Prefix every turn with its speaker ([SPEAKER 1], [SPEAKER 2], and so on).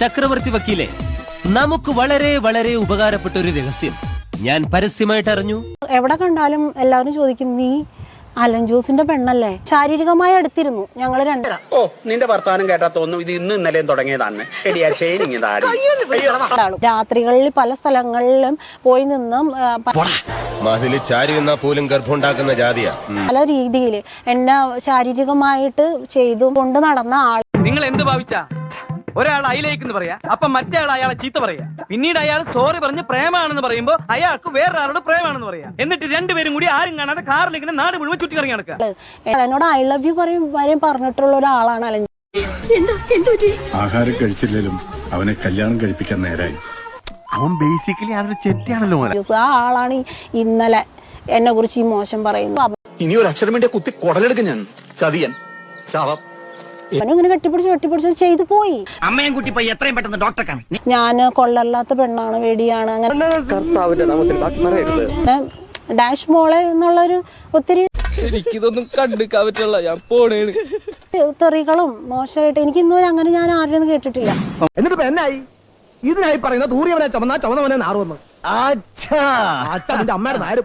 [SPEAKER 1] ചക്രവർത്തി വക്കീലെ നമുക്ക് വളരെ വളരെ ഉപകാരപ്പെട്ട ഒരു രഹസ്യം. ഞാൻ പരസ്യമായിട്ട് അറിഞ്ഞു.
[SPEAKER 2] എവിടെ കണ്ടാലും എല്ലാവരും ചോദിക്കും നീ അലൻ ജോസിന്റെ പെണ്ണല്ലേ? ശാരീരികമായി അടുത്തിരുന്നു. ഞങ്ങൾ രണ്ടര
[SPEAKER 3] ഓ നിന്റെ വർത്താനം കേട്ടാ തോന്നുന്നു ഇത് ഇന്ന് ഇന്നലെയും തുടങ്ങിയതാണ്.
[SPEAKER 2] രാത്രികളിൽ പല സ്ഥലങ്ങളിലും പോയി നിന്നും ആ, പ-
[SPEAKER 1] മതിൽ ചാരി നിന്നാ പോലും ഗർഭമുണ്ടാക്കുന്ന ജാതിയാ.
[SPEAKER 2] പല രീതിയിൽ എന്നെ ശാരീരികമായിട്ട് ചെയ്തു കൊണ്ട് നടന്ന ആൾ
[SPEAKER 4] നിങ്ങൾ എന്ത് ഭാവിച്ചാ? ഒരാൾ അയിലേക്കെന്ന് പറയാ അപ്പൊ മറ്റേ ആൾ അയാളെ ചീത്ത പറയാ. പിന്നീട് അയാൾ സോറി പറഞ്ഞ് പ്രേമാണെന്ന് പറയുമ്പോ അയാൾക്ക് വേറൊരാളോട് പ്രേമാണെന്ന് പറയാ. എന്നിട്ട് രണ്ടുപേരും കൂടി ആരും കാണാതെ കാറിൽ ഇങ്ങനെ നാട് മുഴുവൻ ചുറ്റി കറങ്ങി നടക്കുക
[SPEAKER 2] എന്നോട് ഐ ലവ് യു പറയും വരെയും പറഞ്ഞിട്ടുള്ള ഒരാളാണ് അലൻ.
[SPEAKER 5] ആഹാരം കഴിച്ചില്ലെങ്കിലും അവനെ കല്യാണം കഴിപ്പിക്കാൻ നേരായി.
[SPEAKER 6] അവൻ ബേസിക്കലി അതൊരു ചെറ്റിയാണല്ലോ
[SPEAKER 2] ആ ആളാണ് ഇന്നലെ എന്നെ കുറിച്ച് ഈ മോശം പറയുന്നു
[SPEAKER 3] ഇനി ഒരു അക്ഷരം വേണ്ടി കുത്തി കൊടലെടുക്കും ഞാൻ. ചതിയൻ. ശവം.
[SPEAKER 2] അവനും ഇങ്ങനെ കെട്ടിപ്പിടിച്ച് കെട്ടിപ്പിടിച്ച് ചെയ്തു പോയി.
[SPEAKER 4] അമ്മയും കുട്ടി പോയി എത്രയും പെട്ടെന്ന് ഡോക്ടറെ കാണും
[SPEAKER 2] ഞാൻ കൊള്ളല്ലാത്ത പെണ്ണാണ് വേടിയാണ് അങ്ങനെ. ഡാഷ് മോളെ എന്നുള്ളൊരു ഒത്തിരി
[SPEAKER 7] എനിക്കിതൊന്നും കണ്ടിക്കാൻ പറ്റില്ല ഞാൻ പോണേണ്.
[SPEAKER 2] തെറികളും മോശമായിട്ട് എനിക്ക് ഇന്നുവരെ അങ്ങനെ ഞാൻ ആരും കേട്ടിട്ടില്ല.
[SPEAKER 4] എന്നിട്ട് എന്നായി? ഇതിനായി പറയുന്ന ദൂരിയവനെ ചുമന്നാ ചുമന്നവനെ നാറുവന്ന് അച്ഛാ അച്ഛ നിന്റെ അമ്മയുടെ നാര്